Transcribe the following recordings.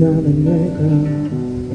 나는 내가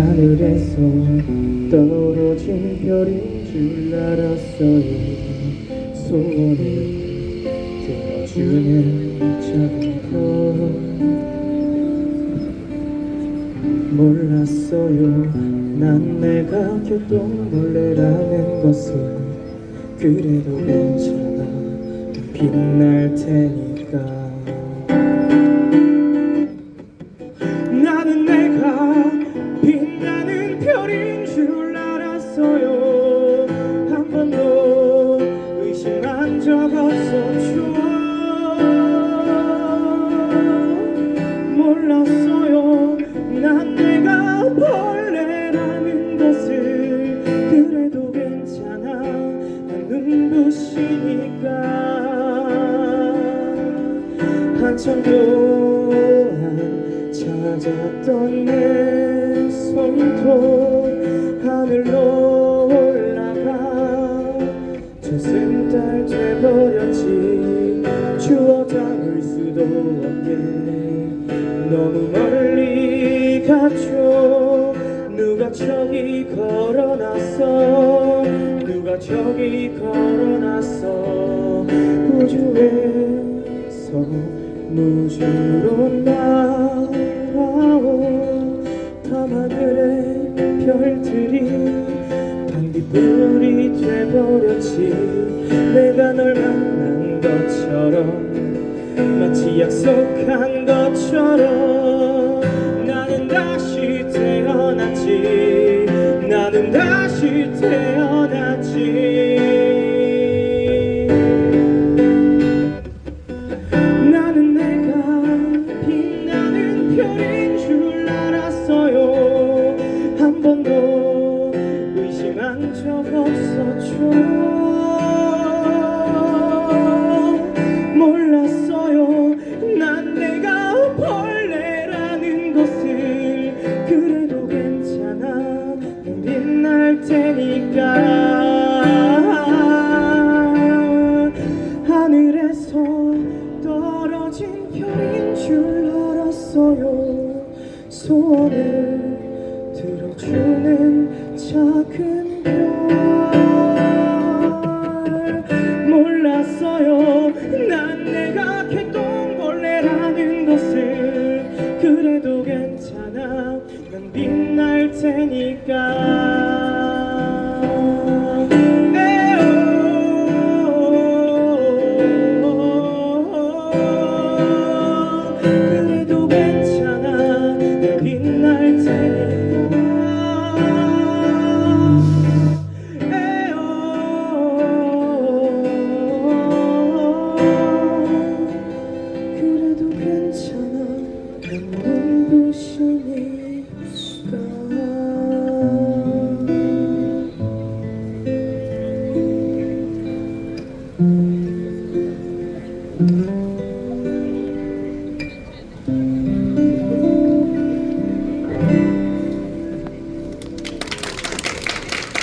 하늘에서 떨어진 별인 줄 알았어요. 소원을 들어주는 작은 것 몰랐어요. 난 내가 교통벌레라는 것을 그래도 괜찮아. 빛날 테니까 한참 동안 찾았던 내 손도 하늘로 올라가 저승달 돼버렸지. 추억 담을 수도 없게 너무 멀리 갔죠. 누가 저기 걸어놨어? 누가 저기 걸어놨어? 우주에서 무주로 날아온 밤하늘의 별들이 반딧불이 돼버렸지. 내가 널 만난 것처럼 마치 약속한 것처럼 나는 다시 태어났지. 나는 다시 태어났지 한 번도 의심한 적 없었죠. 몰랐어요. 난 내가 벌레라는 것을. 그래도 괜찮아. 난 빛날 테니까. 하늘에서 떨어진 별인 줄 알았어요. 소원을 들어주는 작은 별. 몰랐어요. 난 내가 개똥벌레라는 것을. 그래도 괜찮아. 난 빛날 테니까